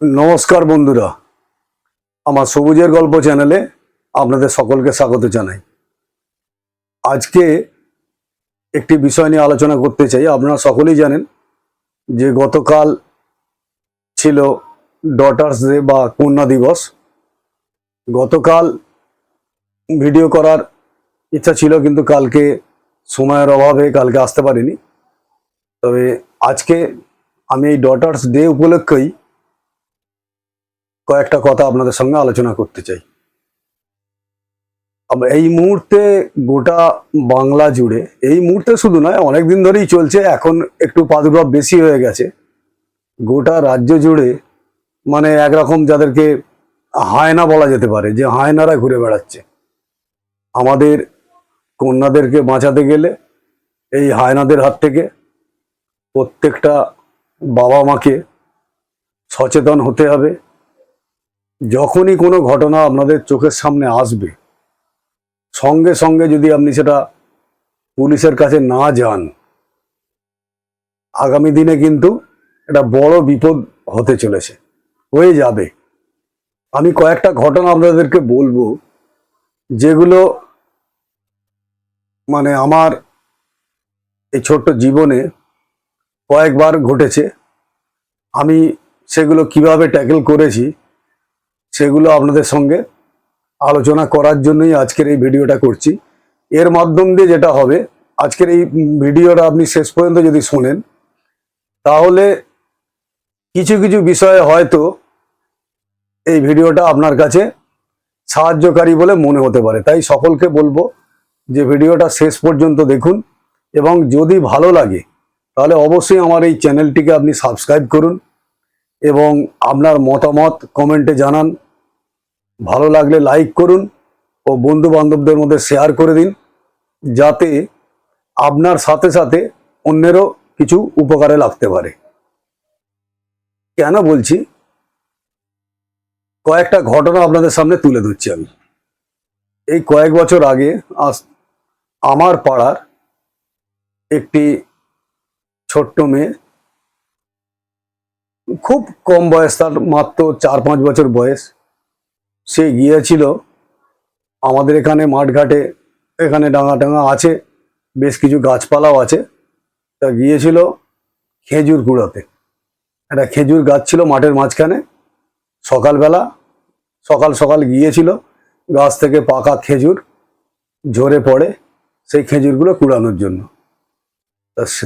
নমস্কার বন্ধুরা, আমার সবুজের গল্প চ্যানেলে আপনাদের সকলকে স্বাগত জানাই। আজকে একটি বিষয় নিয়ে আলোচনা করতে চাই। আপনারা সকলেই জানেন যে গতকাল ছিল ডটার্স ডে বা কন্যা দিবস। গতকাল ভিডিও করার ইচ্ছা ছিল, কিন্তু কালকে সময়ের অভাবে কালকে আসতে পারিনি। তবে আজকে আমি এই ডটার্স ডে উপলক্ষেই কয়েকটা কথা আপনাদের সঙ্গে আলোচনা করতে চাই। এই মুহূর্তে গোটা বাংলা জুড়ে, এই মুহূর্তে শুধু নয় অনেক দিন ধরেই চলছে, এখন একটু প্রাদুর্ভাব বেশি হয়ে গেছে। গোটা রাজ্য জুড়ে মানে একরকম যাদেরকে হায়না বলা যেতে পারে, যে হায়নারা ঘুরে বেড়াচ্ছে। আমাদের কন্যাদেরকে বাঁচাতে গেলে, এই হায়নাদের হাত থেকে প্রত্যেকটা বাবা মাকে সচেতন হতে হবে। যখনই কোনো ঘটনা আপনাদের চোখের সামনে আসবে, সঙ্গে সঙ্গে যদি আপনি সেটা পুলিশের কাছে না যান, আগামী দিনে কিন্তু এটা বড় বিপদ হতে চলেছে, হয়ে যাবে। আমি কয়েকটা ঘটনা আপনাদেরকে বলব, যেগুলো মানে আমার এই ছোট্ট জীবনে কয়েকবার ঘটেছে। আমি সেগুলো কীভাবে ট্যাকেল করেছি সেগুলো আপনাদের সঙ্গে আলোচনা করার জন্যই আজকের এই ভিডিওটা করছি। এর মাধ্যম দিয়ে যেটা হবে, আজকের এই ভিডিওটা আপনি শেষ পর্যন্ত যদি শোনেন, তাহলে কিছু কিছু বিষয়ে হয়তো এই ভিডিওটা আপনার কাছে সাহায্যকারী বলে মনে হতে পারে। তাই সকলকে বলব যে ভিডিওটা শেষ পর্যন্ত দেখুন এবং যদি ভালো লাগে তাহলে অবশ্যই আমার এই চ্যানেলটিকে আপনি সাবস্ক্রাইব করুন এবং আপনার মতামত কমেন্টে জানান। ভালো লাগলে লাইক করুন ও বন্ধু বান্ধবদের মধ্যে শেয়ার করে দিন যাতে আপনার সাথে সাথে অন্যেরও কিছু উপকারে লাগতে পারে। কেন বলছি? কয়েকটা ঘটনা আপনাদের সামনে তুলে ধরছি আমি। এই কয়েক বছর আগে আমার পাড়ার একটি ছোট্ট মেয়ে। খুব কম বয়স, তার মাত্র চার পাঁচ বছর বয়স। সে গিয়েছিল আমাদের এখানে মাঠঘাটে, এখানে ডাঙা টাঙা আছে, বেশ কিছু গাছপালাও আছে। তা গিয়েছিল খেজুর কুড়াতে একটা খেজুর গাছ ছিল মাঠের মাঝখানে। সকালবেলা, সকাল সকাল গিয়েছিল, গাছ থেকে পাকা খেজুর ঝরে পড়ে সেই খেজুরগুলো কুড়ানোর জন্য।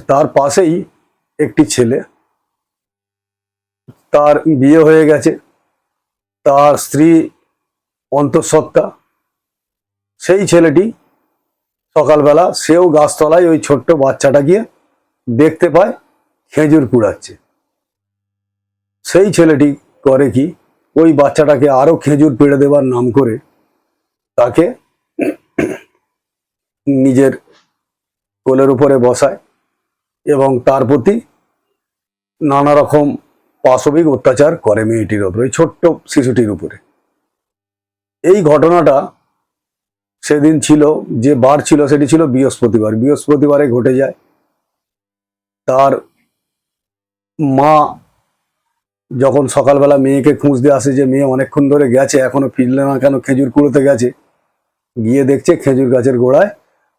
তার পাশেই একটি ছেলে। তার বিয়ে হয়ে গেছে। তার স্ত্রী অন্তঃসত্ত্বা। সেই ছেলেটি সকালবেলা সেও গাছতলায় ওই ছোট্ট বাচ্চাটা গিয়ে দেখতে পায়, খেজুর কুড়াচ্ছে। সেই ছেলেটি করে কি, ওই বাচ্চাটাকে আরও খেজুর পেড়ে দেবার নাম করে তাকে নিজের কোলের উপরে বসায়। এবং তার প্রতি নানা রকম পাশবিক অত্যাচার করে মেয়েটির ওপরে ওই ছোট্ট শিশুটির উপরে। এই ঘটনাটা সেদিন ছিল, যে বার ছিল সেটি ছিল বৃহস্পতিবার। বৃহস্পতিবারে ঘটে যায়, তার মা যখন সকালবেলা মেয়েকে খুঁজতে আসে যে মেয়ে অনেকক্ষণ ধরে গেছে, এখনও ফিরলে না কেন, খেজুর কুড়োতে গেছে, গিয়ে দেখছে খেজুর গাছের গোড়ায়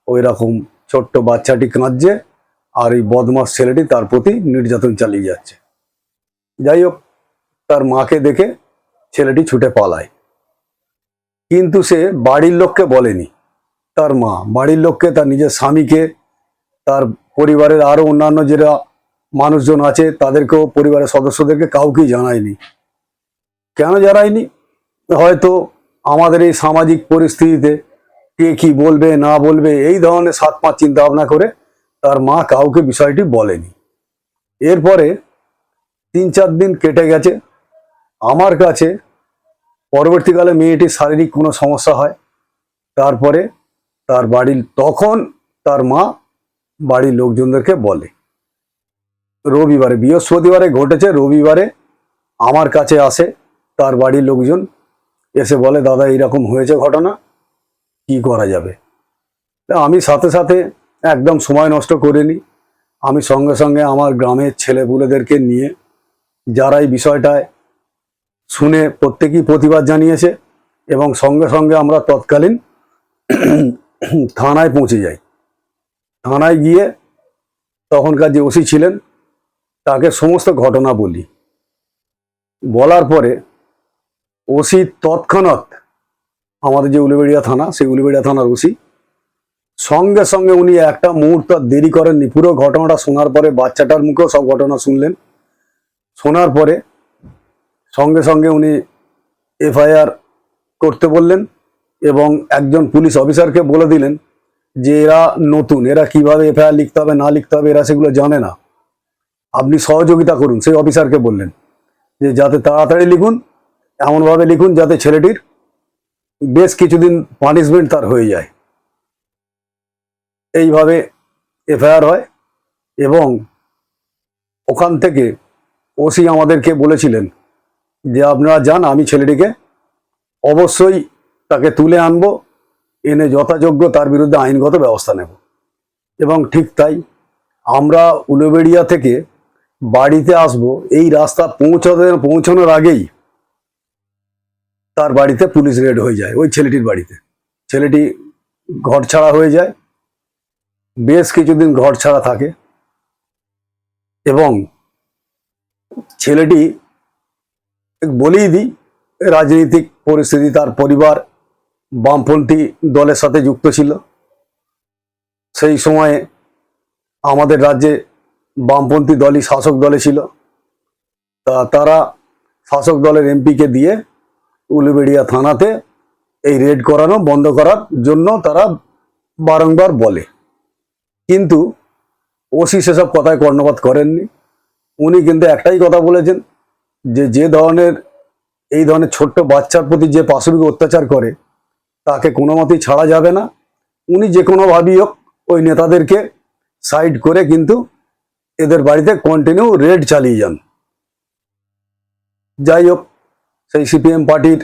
ওই রকম ছোট্ট বাচ্চাটি কাঁদছে আর এই বদমাস ছেলেটি তার প্রতি নির্যাতন চালিয়ে যাচ্ছে। যাই হোক, তার মাকে দেখে ছেলেটি ছুটে পালায়। কিন্তু সে বাড়ির লোককে বলেনি, তার মা। বাড়ির লোককে, তার নিজের স্বামীকে, তার পরিবারের আরও অন্যান্য যারা মানুষজন আছে, তাদেরকেও, পরিবারের সদস্যদেরকে কাউকেই জানায়নি। কেন জানায়নি? হয়তো আমাদের এই সামাজিক পরিস্থিতিতে কে কি বলবে, না বলবে, এই ধরনের সাত পাঁচ চিন্তা ভাবনা করে তার মা কাউকে বিষয়টি বলেনি। এরপরে তিন চার দিন কেটে গেছে। আমার কাছে পরবর্তীকালে মেয়েটির শারীরিক কোনো সমস্যা হয়। তারপরে তার বাড়ির, তখন তার মা বাড়ির লোকজনদেরকে বলে। রবিবারে, বৃহস্পতিবারে ঘটেছে, রবিবারে আমার কাছে আসে, তার বাড়ির লোকজন এসে বলে, দাদা, এইরকম হয়েছে ঘটনা, কি করা যাবে? আমি সাথে সাথে একদম সময় নষ্ট করিনি। আমি সঙ্গে সঙ্গে আমার গ্রামের ছেলেপুলেদেরকে নিয়ে যারা এই বিষয়টায় শুনে প্রত্যেকেই প্রতিবাদ জানিয়েছে এবং সঙ্গে সঙ্গে আমরা তৎকালীন থানায় পৌঁছে যাই। থানায় গিয়ে তখনকার যে ওসি ছিলেন, তাকে সমস্ত ঘটনা বলি। বলার পরে ওসি তৎক্ষণাৎ আমাদের যে উলিবেড়িয়া থানা, সেই উলিবেড়িয়া থানার ওসি সঙ্গে সঙ্গে উনি একটা মুহূর্ত দেরি করেননি। পুরো ঘটনাটা শোনার পরে বাচ্চাটার মুখেও সব ঘটনা শুনলেন। শোনার পরে সঙ্গে সঙ্গে উনি এফআইআর করতে বললেন এবং একজন পুলিশ অফিসারকে বলে দিলেন যে এরা নতুন, এরা কীভাবে এফআইআর লিখতে হবে, না লিখতে হবে, এরা সেগুলো জানে না। আপনি সহযোগিতা করুন, সেই অফিসারকে বললেন যে যাতে তাড়াতাড়ি লিখুন, এমনভাবে লিখুন যাতে ছেলেটির বেশ কিছুদিন পানিশমেন্ট তার হয়ে যায়। এইভাবে এফআইআর হয় এবং ওখান থেকে ওসি আমাদেরকে বলেছিলেন যে, আপনারা যান, আমি ছেলেটিকে অবশ্যই তাকে তুলে আনব। এনে যথাযোগ্য তার বিরুদ্ধে আইনগত ব্যবস্থা নেব। এবং ঠিক তাই আমরা উলুবেড়িয়া থেকে বাড়িতে আসব। এই রাস্তা পৌঁছাতে, পৌঁছানোর আগেই তার বাড়িতে পুলিশ রেড হয়ে যায়, ওই ছেলেটির বাড়িতে। ছেলেটি ঘর ছাড়া হয়ে যায় বেশ কিছুদিন ঘর ছাড়া থাকে এবং ছেলেটি বলেই দিই, রাজনৈতিক পরিস্থিতি, তার পরিবার বামপন্থী দলের সাথে যুক্ত ছিল। সেই সময়ে আমাদের রাজ্যে বামপন্থী দলই শাসক দলে ছিল। তা তারা শাসক দলের এমপিকে দিয়ে উলুবেড়িয়া থানাতে এই রেড করানো, বন্ধ করার জন্য তারা বারংবার বলে। কিন্তু ওসি সেসব কথায় কর্ণপাত করেননি। উনি কিন্তু একটাই কথা বলেছেন যে যে ধরনের, এই ধরনের ছোট্ট বাচ্চার প্রতি যে পাশবিক অত্যাচার করে, তাকে কোনো মতেই ছাড়া যাবে না। উনি যে কোনোভাবেই হোক, ওই নেতাদেরকে সাইড করে কিন্তু এদের বাড়িতে কন্টিনিউ রেড চালিয়ে যান। যাই হোক, সেই সিপিএম পার্টির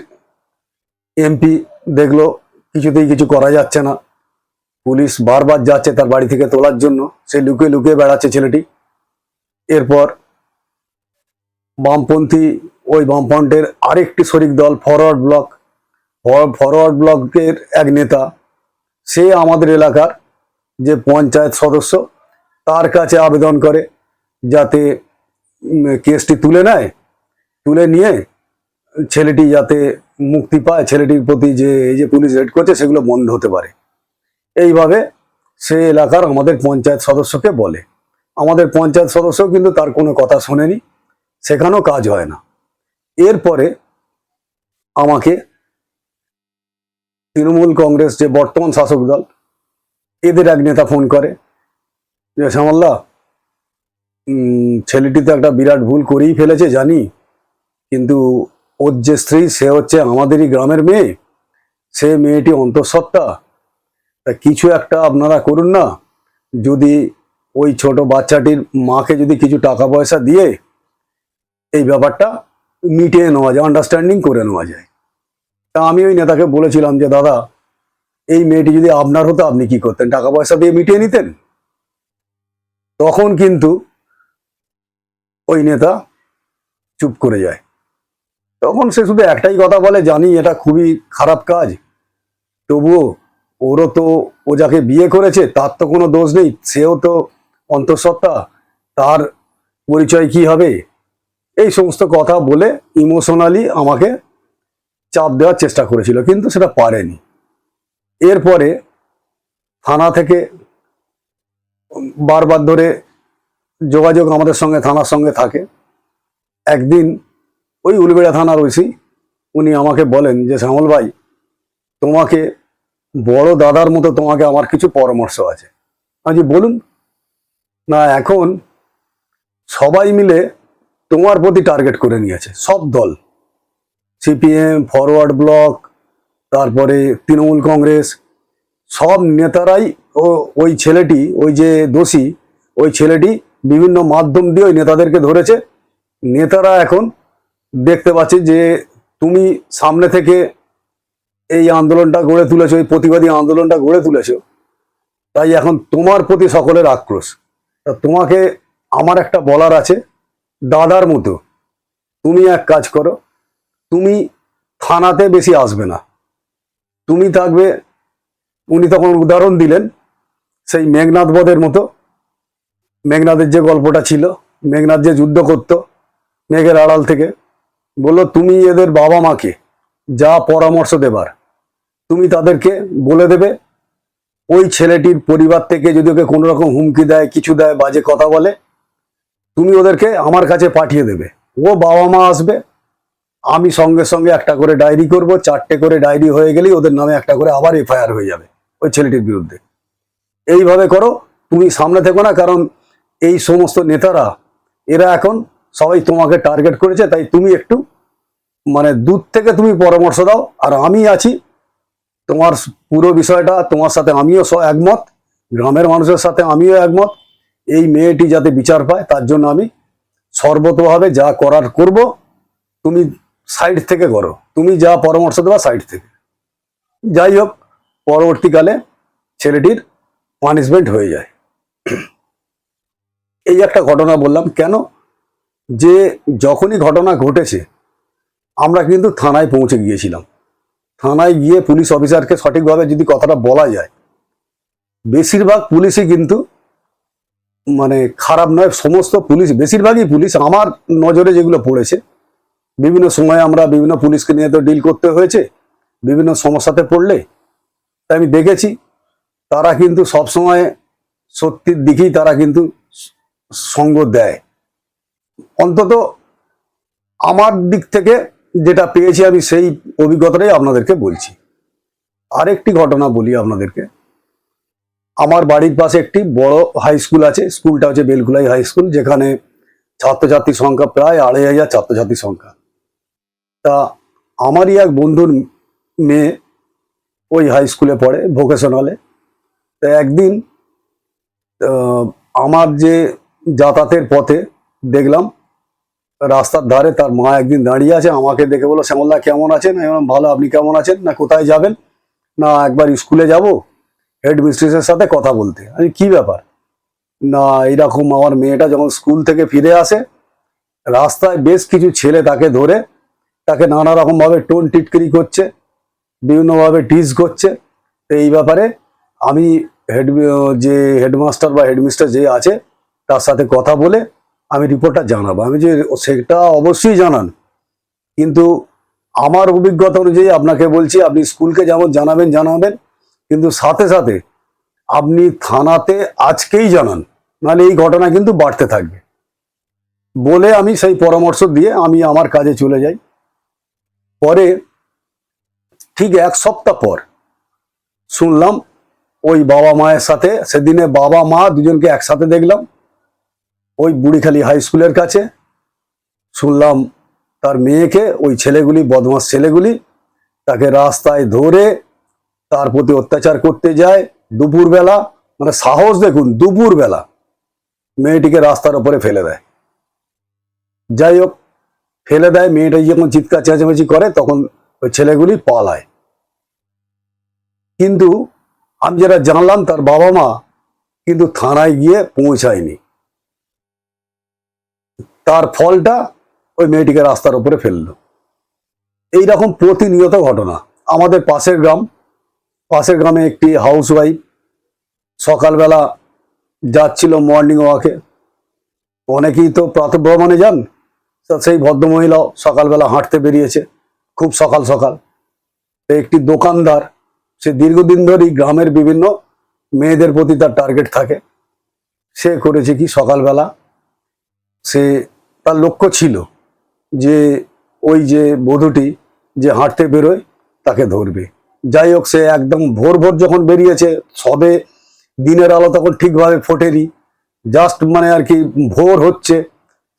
এমপি দেখল, কিছুতেই কিছু করা যাচ্ছে না। পুলিশ বারবার যাচ্ছে তার বাড়ি থেকে তোলার জন্য। সে লুকিয়ে লুকিয়ে বেড়াচ্ছে ছেলেটি। এরপর বামপন্থী ওই বামফ্রন্টের আরেকটি শরিক দল ফরওয়ার্ড ব্লক ফরওয়ার্ড ব্লকের এক নেতা, সে আমাদের এলাকার যে পঞ্চায়েত সদস্য, তার কাছে আবেদন করে যাতে কেসটি তুলে নেয়, তুলে নিয়ে ছেলেটি যাতে মুক্তি পায়। ছেলেটির প্রতি যে, এই যে পুলিশ রেড করছে, সেগুলো বন্ধ হতে পারে। এইভাবে সে এলাকার আমাদের পঞ্চায়েত সদস্যকে বলে। আমাদের পঞ্চায়েত সদস্য কিন্তু তার কোনো কথা শোনেনি, সেখানেও কাজ হয় না। এরপরে আমাকে তৃণমূল কংগ্রেস যে বর্তমান শাসক দল, এদের এক নেতা ফোন করে যে শ্যামল্লা ছেলেটি তো একটা বিরাট ভুল করেই ফেলেছে, জানি। কিন্তু ওর যে স্ত্রী, সে হচ্ছে আমাদেরই গ্রামের মেয়ে। সে মেয়েটি অন্তঃসত্ত্বা তা কিছু একটা আপনারা করুন না। যদি ওই ছোট বাচ্চাটির মাকে যদি কিছু টাকা পয়সা দিয়ে এই ব্যাপারটা মিটিয়ে নেওয়া যায় আন্ডারস্ট্যান্ডিং করে নেওয়া যায়। তা আমি ওই নেতাকে বলেছিলাম যে, দাদা, এই মেয়েটি যদি আপনার হতো, আপনি কি করতেন? টাকা পয়সা দিয়ে মিটিয়ে নিতেন? তখন কিন্তু ওই নেতা চুপ করে যায়। তখন সে শুধু একটাই কথা বলে, জানি এটা খুবই খারাপ কাজ। তবুও ওরও তো ও যাকে বিয়ে করেছে, তার তো কোনো দোষ নেই, সেও তো অন্তঃসত্ত্বা, তার পরিচয় কি হবে? এই সমস্ত কথা বলে ইমোশনালি আমাকে চাপ দেওয়ার চেষ্টা করেছিল, কিন্তু সেটা পারেনি। এরপরে থানা থেকে বারবার ধরে যোগাযোগ আমাদের সঙ্গে, থানার সঙ্গে থাকে। একদিন ওই উলবেড়া থানার ওসি, উনি আমাকে বলেন যে, শ্যামল ভাই, তোমাকে বড় দাদার মতো তোমাকে আমার কিছু পরামর্শ আছে। আমি বলুন। না, এখন সবাই মিলে তোমার প্রতি টার্গেট করে নিয়েছে, সব দল। সিপিএম ফরওয়ার্ড ব্লক তারপরে তৃণমূল কংগ্রেস, সব নেতারাই ও ওই ছেলেটি, ওই যে দোষী, ওই ছেলেটি বিভিন্ন মাধ্যম দিয়ে ওই নেতাদেরকে ধরেছে। নেতারা এখন দেখতে পাচ্ছে যে তুমি সামনে থেকে এই আন্দোলনটা গড়ে তুলেছো, এই প্রতিবাদী আন্দোলনটা গড়ে তুলেছো। তাই এখন তোমার প্রতি সকলের আক্রোশ। তা তোমাকে আমার একটা বলার আছে, দাদার মতো। তুমি এক কাজ করো, তুমি থানাতে বেশি আসবে না। তুমি থাকবে, উনি তখন উদাহরণ দিলেন, সেই মেঘনাথ বধের মতো। মেঘনাথের যে গল্পটা ছিল মেঘনাথ যে যুদ্ধ করত, মেঘের আড়াল থেকে, বলল, তুমি এদের বাবা মাকে যা পরামর্শ দেবার তুমি তাদেরকে বলে দেবে, ওই ছেলেটির পরিবার থেকে যদি ওকে কোনো রকম হুমকি দেয়, কিছু দেয়, বাজে কথা বলে, তুমি ওদেরকে আমার কাছে পাঠিয়ে দেবে। ও বাবা মা আসবে, আমি সঙ্গে সঙ্গে একটা করে ডায়েরি করব, চারটে করে ডায়েরি হয়ে গেলেই ওদের নামে একটা করে আবার এফআইআর হয়ে যাবে ওই ছেলেটির বিরুদ্ধে। এইভাবে করো, তুমি সামনে থেকো না, কারণ এই সমস্ত নেতারা, এরা এখন সবাই তোমাকে টার্গেট করেছে, তাই তুমি একটু মানে দূর থেকে তুমি পরামর্শ দাও, আর আমি আছি তোমার পুরো বিষয়টা তোমার সাথে আমিও একমত, গ্রামের মানুষের সাথে আমিও একমত। এই মেয়েটি যাতে বিচার পায়, তার জন্য আমি সর্বতভাবে যা করার করব, তুমি সাইড থেকে করো। তুমি যা পরামর্শ দেওয়া সাইড থেকে। যাই হোক, পরবর্তীকালে ছেলেটির পানিশমেন্ট হয়ে যায়। এই একটা ঘটনা বললাম, কেন? যে যখনই ঘটনা ঘটেছে, আমরা কিন্তু থানায় পৌঁছে গিয়েছিলাম। থানায় গিয়ে পুলিশ অফিসারকে সঠিকভাবে যদি কথাটা বলা যায়, বেশিরভাগ পুলিশই কিন্তু মানে খারাপ নয়, সমস্ত পুলিশ, বেশিরভাগই পুলিশ আমার নজরে যেগুলো পড়েছে, বিভিন্ন সময় আমরা বিভিন্ন পুলিশকে নিয়ে তো ডিল করতে হয়েছে, বিভিন্ন সমস্যাতে পড়লে, তাই আমি দেখেছি, তারা কিন্তু সবসময় সত্যির দিকেই তারা কিন্তু সঙ্গ দেয়। অন্তত আমার দিক থেকে যেটা পেয়েছি আমি সেই অভিজ্ঞতাটাই আপনাদেরকে বলছি। আরেকটি ঘটনা বলি আপনাদেরকে। আমার বাড়ির পাশে একটি বড় হাই স্কুল আছে, স্কুলটা হচ্ছে বেলকুলাই হাই স্কুল যেখানে ছাত্রছাত্রীর সংখ্যা প্রায় আড়াই হাজার ছাত্রছাত্রীর সংখ্যা। তা আমারই এক বন্ধুর মেয়ে ওই হাই স্কুলে পড়ে ভোকেশনালে তা একদিন আমার যে যাতায়াতের পথে দেখলাম রাস্তার ধারে তার মা একদিন দাঁড়িয়ে আছে আমাকে দেখে বলো শ্যামলদা কেমন আছেন? বললাম, ভালো আপনি কেমন আছেন? না কোথায় যাবেন? না একবার স্কুলে যাব হেড মিস্ট্রেসের সাথে কথা বলতে। আমি কি ব্যাপার? না এরকম আমার মেয়েটা যখন স্কুল থেকে ফিরে আসে রাস্তায় বেশ কিছু ছেলে তাকে ধরে তাকে নানা রকম ভাবে টোন টিটকিরি করছে বিভিন্নভাবে টিজ করছে। তো এই ব্যাপারে আমি হেড যে হেডমাস্টার বা হেডমিস্টার যে আছে তার সাথে কথা বলে আমি রিপোর্টটা জানাব। আমি যে সেটা অবশ্যই জানান। কিন্তু আমার অভিজ্ঞতা অনুযায়ী আপনাকে বলছি, আপনি স্কুলকে যেমন জানাবেন জানাবেন। কিন্তু সাথে সাথে আপনি থানাতে আজকেই জানান, নাহলে এই ঘটনা কিন্তু বাড়তে থাকবে। বলে আমি সেই পরামর্শ দিয়ে আমি আমার কাজে চলে যাই। পরে ঠিক এক সপ্তাহ পর শুনলাম ওই বাবা মায়ের সাথে, সেদিনে বাবা মা দুজনকে একসাথে দেখলাম। ওই বুড়িখালি হাই স্কুলের কাছে। শুনলাম তার মেয়েকে, ওই ছেলেগুলি, বদমাস ছেলেগুলি, তাকে রাস্তায় ধরে তার প্রতি অত্যাচার করতে যায় দুপুরবেলা। মানে সাহস দেখুন, দুপুরবেলা মেয়েটিকে রাস্তার ওপরে ফেলে দেয়। যাই হোক, ফেলে দেয়, মেয়েটা যখন চিৎকার চেঁচামেচি করে, তখন ওই ছেলেগুলি পালায়। কিন্তু আমি যেটা জানলাম, তার বাবা মা কিন্তু থানায় গিয়ে পৌঁছায়নি। তার ফলটা ওই মেয়েটিকে রাস্তার উপরে ফেলল। এইরকম প্রতিনিয়ত ঘটনা। আমাদের পাশের গ্রাম, পাশের গ্রামে একটি হাউস ওয়াইফ সকালবেলা যাচ্ছিল মর্নিং ওয়াকে অনেকেই তো প্রাতঃভ্রমণে যান সেই ভদ্রমহিলাও সকালবেলা হাঁটতে বেরিয়েছে, খুব সকাল সকাল। একটি দোকানদার, সে দীর্ঘদিন ধরেই গ্রামের বিভিন্ন মেয়েদের প্রতি তার টার্গেট থাকে। সে করেছে কি? সকালবেলা সে তার লক্ষ্য ছিল যে ওই যে বধূটি যে হাঁটতে বেরোয় তাকে ধরবে। যাই হোক, সে একদম ভোর ভোর যখন বেরিয়েছে, সবে দিনের আলো তখন ঠিকভাবে ফোটেনি। জাস্ট মানে আর কি ভোর হচ্ছে,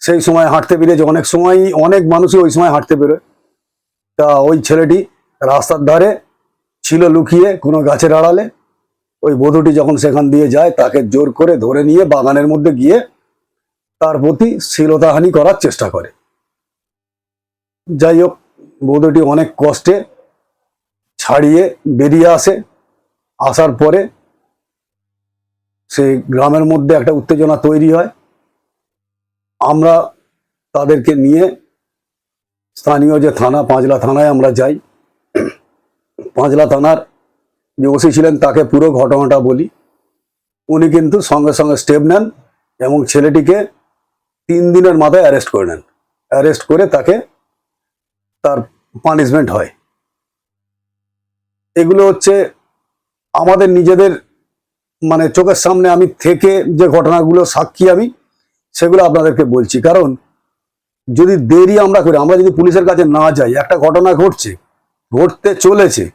সেই সময় হাঁটতে বেরিয়েছে। অনেক সময়, অনেক মানুষই ওই সময় হাঁটতে বেরোয়। তা ওই ছেলেটি রাস্তার ধারে ছিল লুকিয়ে কোনো গাছের আড়ালে। ওই বধূটি যখন সেখান দিয়ে যায়, তাকে জোর করে ধরে নিয়ে বাগানের মধ্যে গিয়ে তার প্রতি শ্লীলতাহানি করার চেষ্টা করে। যাই হোক বধূটি অনেক কষ্টে ছাড়িয়ে বেরিয়ে আসে। আসার পরে সে গ্রামের মধ্যে একটা উত্তেজনা তৈরি হয়। আমরা তাদেরকে নিয়ে স্থানীয় যে থানা, পাঁচলা থানায় আমরা যাই। পাঁচলা থানার যে ওসি ছিলেন, তাকে পুরো ঘটনাটা বলি। উনি কিন্তু সঙ্গে সঙ্গে স্টেপ নেন এবং ছেলেটিকে তিন দিনের মাথায় অ্যারেস্ট করে নেন। অ্যারেস্ট করে তাকে তার পানিশমেন্ট হয়। এগুলো হচ্ছে আমাদের নিজেদের মানে চোখের সামনে আমি থেকে যে ঘটনাগুলো সাক্ষী আমি, সেগুলো আপনাদেরকে বলছি। কারণ যদি দেরি আমরা করি, আমরা যদি পুলিশের কাছে না যাই, একটা ঘটনা ঘটছে, ঘটতে চলেছে,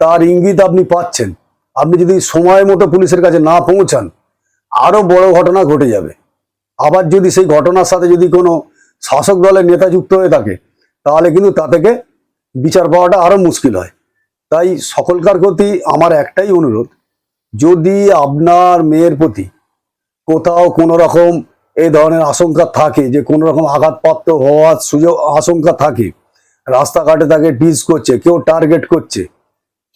তার ইঙ্গিত আপনি পাচ্ছেন। আপনি যদি সময় মতো পুলিশের কাছে না পৌঁছান, আরও বড় ঘটনা ঘটে যাবে। আবার যদি সেই ঘটনার সাথে যদি কোনো শাসক দলের নেতা যুক্ত হয়ে থাকে, তাহলে কিন্তু তা থেকে বিচার পাওয়াটা আরও মুশকিল হয়। তাই সকলকার প্রতি আমার একটাই অনুরোধ, যদি আপনার মেয়ের প্রতি কোথাও কোনো রকম এই ধরনের আশঙ্কা থাকে, যে কোনো রকম আঘাতপ্রাপ্ত হওয়ার সুযোগ, আশঙ্কা থাকে, রাস্তাঘাটে তাকে ডিস করছে, কেউ টার্গেট করছে,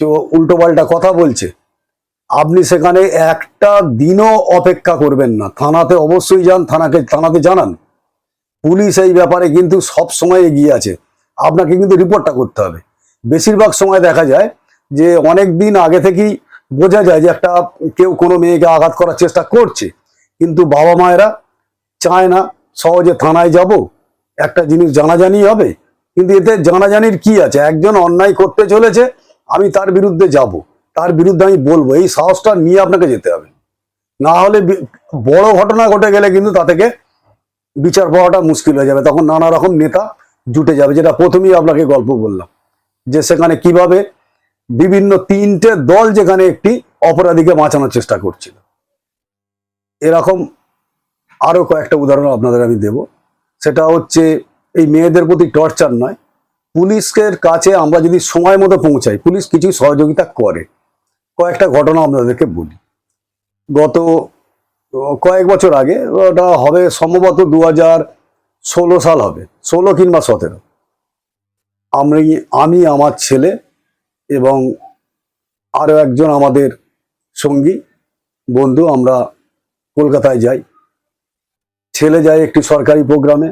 কেউ উল্টোপাল্টা কথা বলছে আপনি সেখানে একটা দিনও অপেক্ষা করবেন না। থানাতে অবশ্যই যান, থানাকে, থানাতে জানান। পুলিশ এই ব্যাপারে কিন্তু সব সময় এগিয়ে আছে। আপনাকে কিন্তু রিপোর্টটা করতে হবে। বেশিরভাগ সময় দেখা যায় যে অনেক দিন আগে থেকেই বোঝা যায় যে একটা কেউ কোনো মেয়েকে আঘাত করার চেষ্টা করছে। কিন্তু বাবা মায়েরা চায় না, সহজে থানায় যাব। একটা জিনিস জানাজানি হবে। কিন্তু এতে জানাজানির কি আছে? একজন অন্যায় করতে চলেছে, আমি তার বিরুদ্ধে যাব। তার বিরুদ্ধে আমি বলব, এই সাহসটা নিয়ে আপনাকে যেতে হবে। না হলে বড় ঘটনা ঘটে গেলে কিন্তু তা থেকে বিচার পাওয়াটা মুশকিল হয়ে যাবে। তখন নানা রকম নেতা জুটে যাবে, যেটা প্রথমেই আপনাকে গল্প বললাম। যে সেখানে কীভাবে বিভিন্ন তিনটে দল যেখানে একটি অপরাধীকে বাঁচানোর চেষ্টা করছিল। এরকম আরও কয়েকটা উদাহরণ আপনাদের আমি দেব। সেটা হচ্ছে, এই মেয়েদের প্রতি টর্চার নয়। পুলিশের কাছে আমরা যদি সময় মতো পৌঁছাই, পুলিশ কিছু সহযোগিতা করে। কয়েকটা ঘটনা আপনাদেরকে বলি। গত কয়েক বছর আগে ওটা হবে সম্ভবত দু হাজার ষোলো সাল হবে, ষোলো কিংবা সতেরো। আমি আমি, আমার ছেলে এবং আরও একজন আমাদের সঙ্গী, বন্ধু, আমরা কলকাতায় যাই। ছেলে যায় একটি সরকারি প্রোগ্রামে,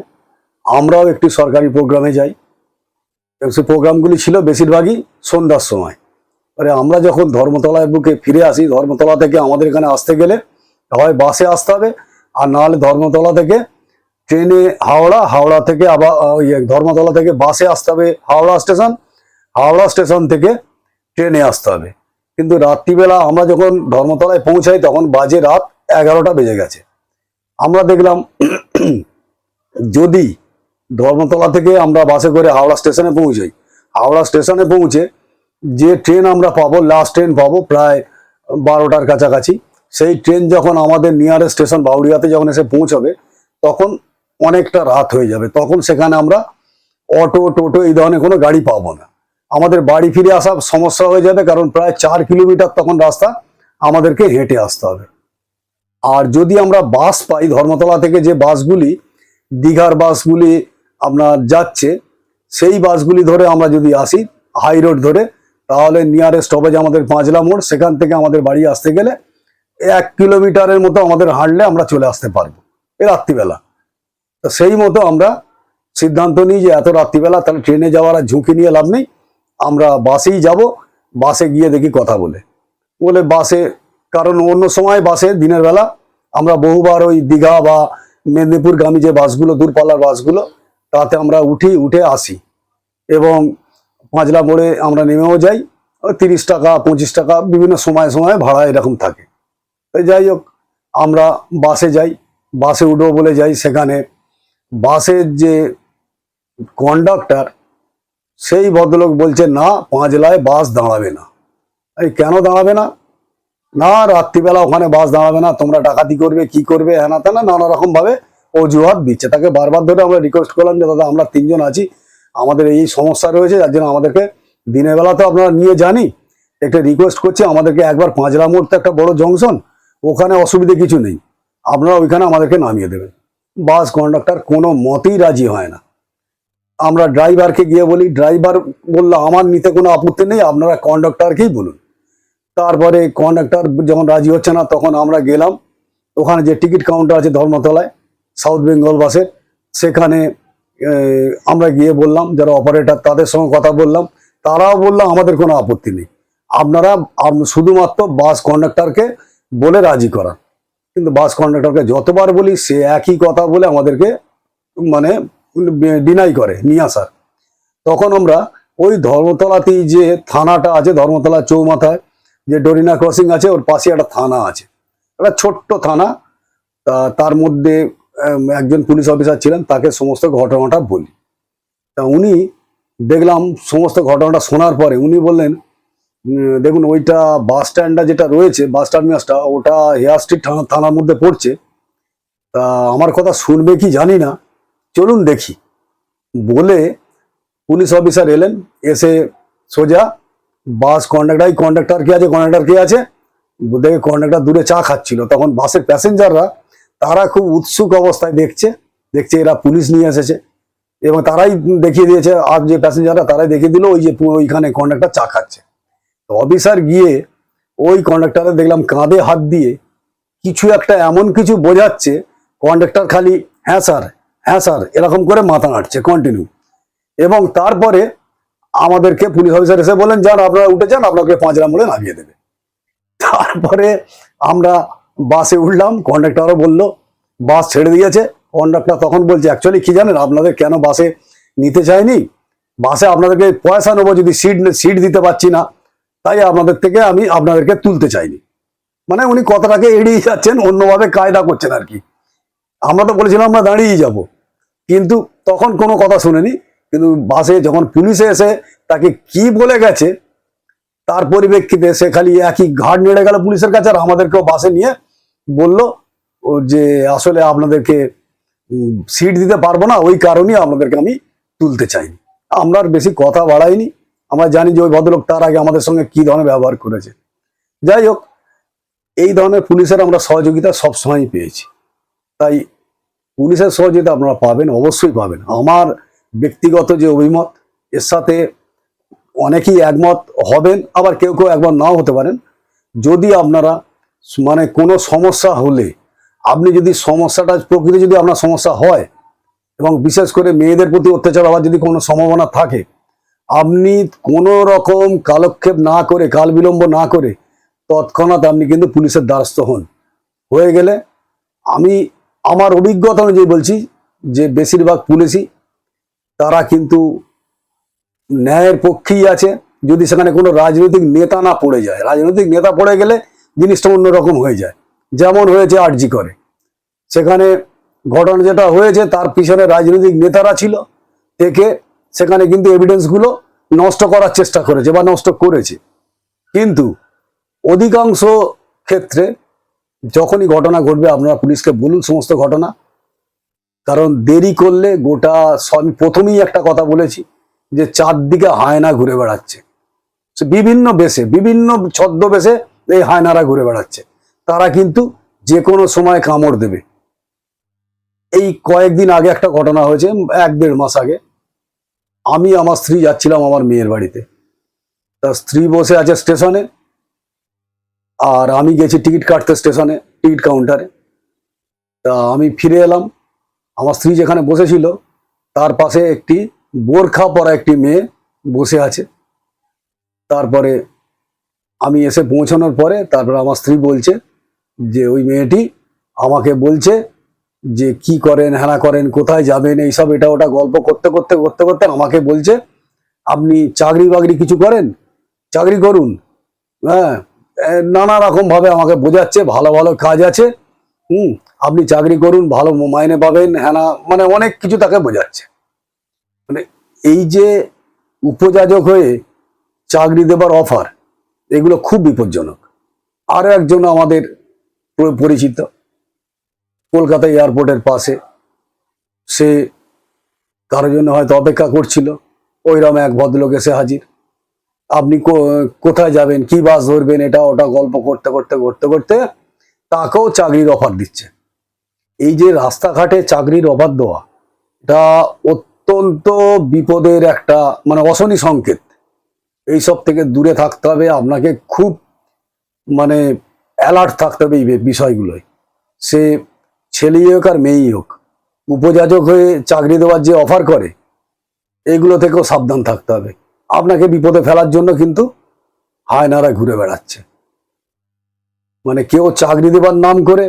আমরাও একটি সরকারি প্রোগ্রামে যাই। সেই প্রোগ্রামগুলি ছিল বেশিরভাগই সন্ধ্যার সময়। এবারে আমরা যখন ধর্মতলায় বুকে ফিরে আসি, ধর্মতলা থেকে আমাদের এখানে আসতে গেলে হয় বাসে আসতে হবে, আর না হলে ধর্মতলা থেকে ট্রেনে হাওড়া হাওড়া থেকে আবার ধর্মতলা থেকে বাসে আসতে হবে হাওড়া স্টেশন হাওড়া স্টেশন থেকে ট্রেনে আসতে হবে। কিন্তু রাত্রিবেলা আমরা যখন ধর্মতলায় পৌঁছাই, তখন বাজে রাত এগারোটা বেজে গেছে। আমরা দেখলাম যদি ধর্মতলা থেকে আমরা বাসে করে হাওড়া স্টেশনে পৌঁছাই, হাওড়া স্টেশনে পৌঁছে যে ট্রেন আমরা পাবো লাস্ট ট্রেন পাবো প্রায় বারোটার কাছাকাছি, সেই ট্রেন যখন আমাদের নিয়ারেস্ট স্টেশন বাউরিয়াতে যখন এসে পৌঁছবে, তখন অনেকটা রাত হয়ে যাবে। তখন সেখানে আমরা অটো টোটো এই ধরনের কোনো গাড়ি পাবো না। আমাদের বাড়ি ফিরে আসা সমস্যা হয়ে যাবে, কারণ প্রায় চার কিলোমিটার তখন রাস্তা আমাদেরকে হেঁটে আসতে হবে। আর যদি আমরা বাস পাই, ধর্মতলা থেকে যে বাসগুলি দীঘার বাসগুলি আপনার যাচ্ছে, সেই বাসগুলি ধরে আমরা যদি আসি হাই রোড ধরে তাহলে নিয়ারেস্ট স্টপেজ আমাদের পাঁচলা মোড়, সেখান থেকে আমাদের বাড়ি আসতে গেলে এক কিলোমিটারের মতো আমাদের হাঁটলে আমরা চলে আসতে পারব, এই রাত্রিবেলা। সেই মতো আমরা সিদ্ধান্ত নিই যে এত রাত্রিবেলা তাহলে ট্রেনে যাওয়ার আর ঝুঁকি নিয়ে লাভ নেই, আমরা বাসেই যাব, বাসে গিয়ে দেখি কথা বলে। বলে বাসে, কারণ অন্য সময় বাসে দিনের বেলা আমরা বহুবার ওই দীঘা বা মেদিনীপুরগামী যে বাসগুলো, দূরপাল্লার বাসগুলো, তাতে আমরা উঠি, উঠে আসি। এবং পাঁচলা মোড়ে আমরা নেমেও যাই, তিরিশ টাকা, পঁচিশ টাকা, বিভিন্ন সময় সময় ভাড়া এরকম থাকে। যাই হোক, আমরা বাসে যাই, বাসে উঠবো বলে যাই সেখানে। বাসের যে কন্ডাক্টর সেই ভদ্রলোক বলছে, না পাঁচলায় বাস দাঁড়াবে না। এই কেন দাঁড়াবে না? না, রাত্রিবেলা ওখানে বাস দাঁড়াবে না, তোমরা ডাকাতি করবে, কি করবে, হ্যানা তেনা নানা রকমভাবে অজুহাত দিচ্ছে। তাকে বারবার ধরে আমরা রিকোয়েস্ট করলাম যে, দাদা, আমরা তিনজন আছি আমাদের এই সমস্যা রয়েছে, যার জন্য আমাদেরকে দিনের বেলা তো আপনারা নিয়ে জানি একটা রিকোয়েস্ট করছি, আমাদেরকে একবার পাঁচরা মোড় তো একটা বড় জংশন ওখানে অসুবিধে কিছু নেই। আপনারা ওইখানে আমাদেরকে নামিয়ে দেবেন। বাস কন্ডাক্টর কোনো মতেই রাজি হয় না। আমরা ড্রাইভারকে গিয়ে বলি ড্রাইভার বলল, আমার নিতে কোনো আপত্তি নেই, আপনারা কন্ডাক্টরকেই বলুন। তারপরে কন্ডাক্টর যখন রাজি হচ্ছে না, তখন আমরা গেলাম। ওখানে যে টিকিট কাউন্টার আছে ধর্মতলায় সাউথ বেঙ্গল বাসের সেখানে আমরা গিয়ে বললাম, যারা অপারেটর তাদের সঙ্গে কথা বললাম, তারাও বললাম আমাদের কোনো আপত্তি নেই। আপনারা শুধুমাত্র বাস কন্ডাক্টরকে বলে রাজি করান। কিন্তু বাস কন্ডাক্টরকে যতবার বলি, সে একই কথা বলে আমাদেরকে মানে ডিনাই করে, নিয়ে আসার। তখন আমরা ওই ধর্মতলাতেই যে থানাটা আছে, ধর্মতলা চৌমাথায়, যে ডরিনা ক্রসিং আছে, ওর পাশে একটা থানা আছে। একটা ছোট্ট থানা তার মধ্যে একজন পুলিশ অফিসার ছিলেন, তাকে সমস্ত ঘটনাটা বলি। তা উনি দেখলাম সমস্ত ঘটনাটা শোনার পরে উনি বললেন দেখুন ওইটা বাস স্ট্যান্ডটা যেটা রয়েছে, বাস টার্মিনাসটা, ওটা হেয়ার স্ট্রিট থানা, থানার মধ্যে পড়ছে। তা আমার কথা শুনবে কি জানি না, চলুন দেখি। বলে পুলিশ অফিসার এলেন, এসে সোজা বাস কন্ডাক্টর, এই কন্ডাক্টর কে আছে, কন্ডাক্টার কে আছে? দেখে কন্ডাক্টর দূরে চা খাচ্ছিল, তখন বাসের প্যাসেঞ্জাররা তারা খুব উৎসুক অবস্থায় দেখছে দেখছে এরা পুলিশ নিয়ে এসেছে এবং তারাই দেখিয়ে দিয়েছে, আর যে প্যাসেঞ্জাররা তারাই দেখিয়ে দিল, ওই যে ওইখানে কন্ডাক্টর চা খাচ্ছে। অফিসার গিয়ে ওই কন্ডাক্টারে দেখলাম কাঁধে হাত দিয়ে কিছু একটা এমন কিছু বোঝাচ্ছে কন্ডাক্টর খালি হ্যাঁ স্যার হ্যাঁ স্যার এরকম করে মাথা নাড়ছে কন্টিনিউ এবং তারপরে আমাদেরকে পুলিশ অফিসার এসে বলেন যান, আপনারা উঠে যান, আপনাকে পাঁচরা মোড়ে নামিয়ে দেবে। তারপরে আমরা বাসে উঠলাম কন্ডাক্টরও বলল, বাস ছেড়ে দিয়েছে। কন্ডাক্টর তখন বলছে অ্যাকচুয়ালি কি জানেন, আপনাদের কেন বাসে নিতে চাইনি? বাসে আপনাদেরকে পয়সা নেব, যদি সিট সিট দিতে পারছি না। তাই আপনাদের থেকে আমি আপনাদেরকে তুলতে চাইনি। মানে উনি কথাটাকে এড়িয়ে যাচ্ছেন, অন্যভাবে কায়দা করছেন আর কি। আমরা তো বলেছিলাম, আমরা দাঁড়িয়েই যাব। কিন্তু তখন কোনো কথা শুনেনি। কিন্তু বাসে যখন পুলিশে এসে তাকে কি বলে গেছে, তার পরিপ্রেক্ষিতে সে খালি একই ঘাট নেড়ে গেল পুলিশের কাছে, আর আমাদেরকেও বাসে নিয়ে বলল যে আসলে আপনাদেরকে সিট দিতে পারব না, ওই কারণেই আপনাদেরকে আমি তুলতে চাইনি। আমরা আর বেশি কথা বাড়াইনি। আমরা জানি যে ওই ভদ্রলোক তার আগে আমাদের সঙ্গে কি ধরনের ব্যবহার করেছে। যাই হোক, এই ধরনের পুলিশের আমরা সহযোগিতা সবসময়ই পেয়েছি। তাই পুলিশের সহযোগিতা আপনারা পাবেন, অবশ্যই পাবেন। আমার ব্যক্তিগত যে অভিমত, এর সাথে অনেকেই একমত হবেন, আবার কেউ কেউ একমত নাও হতে পারেন। যদি আপনারা মানে কোনো সমস্যা হলে, আপনি যদি সমস্যাটা প্রকৃতি যদি আপনার সমস্যা হয় এবং বিশেষ করে মেয়েদের প্রতি অত্যাচার হওয়ার যদি কোনো সম্ভাবনা থাকে, আপনি কোনো রকম কালক্ষেপ না করে কাল বিলম্ব না করে তৎক্ষণাৎ আপনি কিন্তু পুলিশের দ্বারস্থ হন। হয়ে গেলে আমি, আমার অভিজ্ঞতা অনুযায়ী বলছি যে বেশিরভাগ পুলিশই তারা কিন্তু ন্যায়ের পক্ষেই আছে। যদি সেখানে কোনো রাজনৈতিক নেতা না পড়ে যায়, রাজনৈতিক নেতা পড়ে গেলে জিনিসটা অন্যরকম হয়ে যায়। যেমন হয়েছে আরজি করে। সেখানে ঘটনা যেটা হয়েছে, তার পিছনে রাজনৈতিক নেতারা ছিল। থেকে সেখানে কিন্তু এভিডেন্সগুলো নষ্ট করার চেষ্টা করেছে বা নষ্ট করেছে। কিন্তু অধিকাংশ ক্ষেত্রে যখনই ঘটনা ঘটবে, আপনারা পুলিশকে বলুন সমস্ত ঘটনা। কারণ দেরি করলে গোটা আমি প্রথমেই একটা কথা বলেছি যে চারদিকে হায়না ঘুরে বেড়াচ্ছে। বিভিন্ন বেশে, বিভিন্ন ছদ্মবেশে এই হায়নারা ঘুরে বেড়াচ্ছে। তারা কিন্তু যে কোনো সময় কামড় দেবে। এই কয়েকদিন আগে একটা ঘটনা হয়েছে, এক দেড় মাস আগে। আমি আমার স্ত্রী যাচ্ছিলাম আমার মেয়ের বাড়িতে। তার স্ত্রী বসে আছে স্টেশনে, আর আমি গেছি টিকিট কাটতে স্টেশনে, টিকিট কাউন্টারে। তা আমি ফিরে এলাম। আমার স্ত্রী যেখানে বসেছিল, তার পাশে একটি বোরখা পরা একটি মেয়ে বসে আছে। তারপরে আমি এসে পৌঁছানোর পরে তারপর আমার স্ত্রী বলছে যে, ওই মেয়েটি আমাকে বলছে যে, কি করেন, হেনা করেন, কোথায় যাবেন, এইসব, এটা, ওটা গল্প করতে করতে করতে করতে আমাকে বলছে, আপনি চাকরি বাকরি কিছু করেন? চাকরি করুন। হ্যাঁ নানা রকম ভাবে আমাকে বোঝাচ্ছে, ভালো ভালো কাজ আছে। হুম, আপনি চাকরি করুন, ভালো মাইনে পাবেন হ্যানা মানে অনেক কিছু তাকে বোঝাচ্ছে। মানে এই যে উপযাজক হয়ে চাকরি দেবার অফার এগুলো খুব বিপজ্জনক। আরও একজন আমাদের পরিচিত, কলকাতা এয়ারপোর্টের পাশে। সে কারোর জন্য হয়তো অপেক্ষা করছিল। ওইরকম এক ভদ্রলোক এসে হাজির। আপনি কোথায় যাবেন, কি বাস ধরবেন, এটা ওটা গল্প করতে করতে করতে করতে তাকেও চাকরির অফার দিচ্ছে। এই যে রাস্তাঘাটে চাকরির অফার দেওয়া, এটা অত্যন্ত বিপদের একটা মানে অশনি সংকেত। এইসব থেকে দূরে থাকতে হবে। আপনাকে খুব মানে অ্যালার্ট থাকতে হবে এই বিষয়গুলোয়। সে ছেলেই হোক আর মেয়েই হোক, উপযাজক হয়ে চাকরি দেওয়ার যে অফার করে, এগুলো থেকেও সাবধান থাকতে হবে। আপনাকে বিপদে ফেলার জন্য কিন্তু হায়নারা ঘুরে বেড়াচ্ছে। মানে কেউ চাকরি দেবার নাম করে,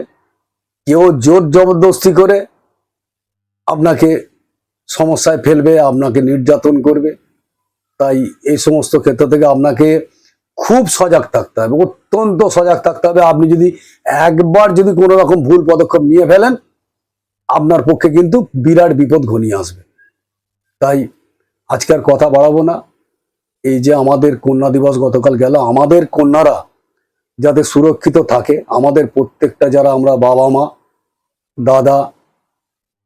কেউ জোর জবরদস্তি করে, আপনাকে সমস্যায় ফেলবে, আপনাকে নির্যাতন করবে। তাই এই সমস্ত ক্ষেত্র থেকে আপনাকে খুব সজাগ থাকতে হবে, অত্যন্ত সজাগ থাকতে হবে। আপনি যদি একবার যদি কোনো রকম ভুল পদক্ষেপ নিয়ে ফেলেন, আপনার পক্ষে কিন্তু বিরাট বিপদ ঘনিয়ে আসবে। তাই আজকের কথা বাড়াবো না। এই যে আমাদের কন্যা দিবস গতকাল গেল, আমাদের কন্যারা যাতে সুরক্ষিত থাকে, আমাদের প্রত্যেকটা যারা আমরা বাবা মা, দাদা,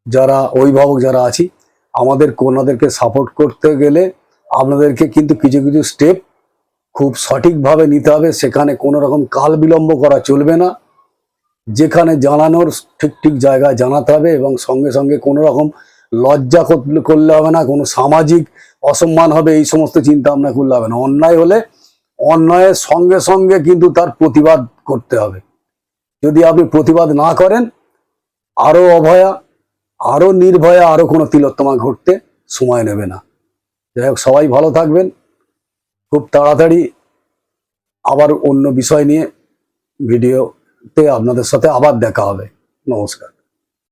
যারা অভিভাবক যারা আছি, আমাদের কন্যাদেরকে সাপোর্ট করতে গেলে আপনাদেরকে কিন্তু কিছু কিছু স্টেপ খুব সঠিকভাবে নিতে হবে। সেখানে কোনো রকম কাল বিলম্ব করা চলবে না। যেখানে জানানোর ঠিক ঠিক জায়গায় জানাতে হবে এবং সঙ্গে সঙ্গে কোনো রকম লজ্জা করলে- হবে না, কোনো সামাজিক অসম্মান হবে, এই সমস্ত চিন্তা ভাবনা করলে হবে না। অন্যায় হলে অন্যায়ের সঙ্গে সঙ্গে কিন্তু তার প্রতিবাদ করতে হবে। যদি আপনি প্রতিবাদ না করেন আরও অভয়া আরও নির্ভয়া আরও কোনো তিলোত্তমা ঘটতে সময় নেবে না। যাই হোক, সবাই ভালো থাকবেন। খুব তাড়াতাড়ি আবার অন্য বিষয় নিয়ে ভিডিওতে আপনাদের সাথে আবার দেখা হবে। নমস্কার।